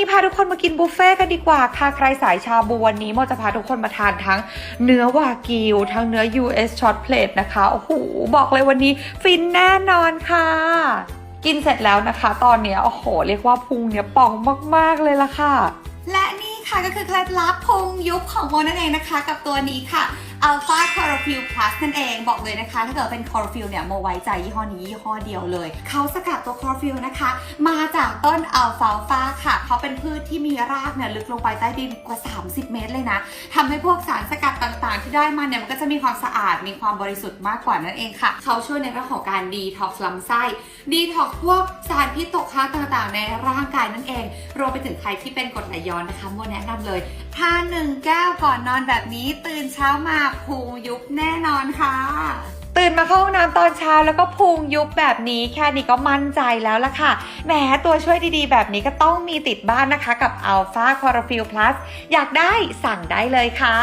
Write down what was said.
นี้พาทุกคนมากินบุฟเฟ่ต์กันดีกว่าค่ะใครสายชาบูวันนี้โมจะพาทุกคนมาทานทั้งเนื้อวากิว ทั้งเนื้อ US short plate นะคะ โอ้โห บอกเลยวันนี้ฟินแน่นอนค่ะกินเสร็จแล้วนะคะ ตอนนี้โอ้โห เรียกว่าพุงเนี่ยป่องมากๆเลยละค่ะ และนี่ค่ะก็คือเคล็ดลับพุงยุบของโมนั่นเองนะคะ กับตัวนี้ค่ะ Alpha Chlorophyll Plus นั่นเองบอกเลยนะคะ ถ้าเกิดเป็น Chlorophyll เนี่ยโมไว้ใจยี่ห้อนี้ยี่ห้อเดียวเลย เขาสกัดตัว Chlorophyll นะคะ มาจากต้น Alfalfa ค่ะ เขาเป็นพืชที่มีรากเนี่ยลึกลงไปใต้ดินกว่า 30 เมตรเลยนะทำให้พวกสารสกัดต่างๆ ที่ได้มาเนี่ยมันก็จะมีความสะอาดมีความบริสุทธิ์มากกว่านั่นเองค่ะ เขาช่วยในเรื่องของการดีท็อกซ์ลำไส้ดีท็อกซ์พวกสารพิษตกค้างต่างๆ ในร่างกายนั่นเองรวมไปถึงใครที่เป็นกรดไหลย้อนนะคะโมแนะนำเลยทานหนึ่งแก้วก่อนนอนแบบนี้ ตื่นเช้ามาพุงยุบแน่นอนค่ะ ตื่นมาเข้าห้องน้ำตอนเช้าแล้วก็พุงยุบแบบนี้แค่นี้ก็มั่นใจแล้วล่ะค่ะแหมตัวช่วยดีๆ แบบนี้ก็ต้องมีติดบ้านนะคะกับ Alpha Chlorophyll Plus อยากได้สั่งได้เลยค่ะ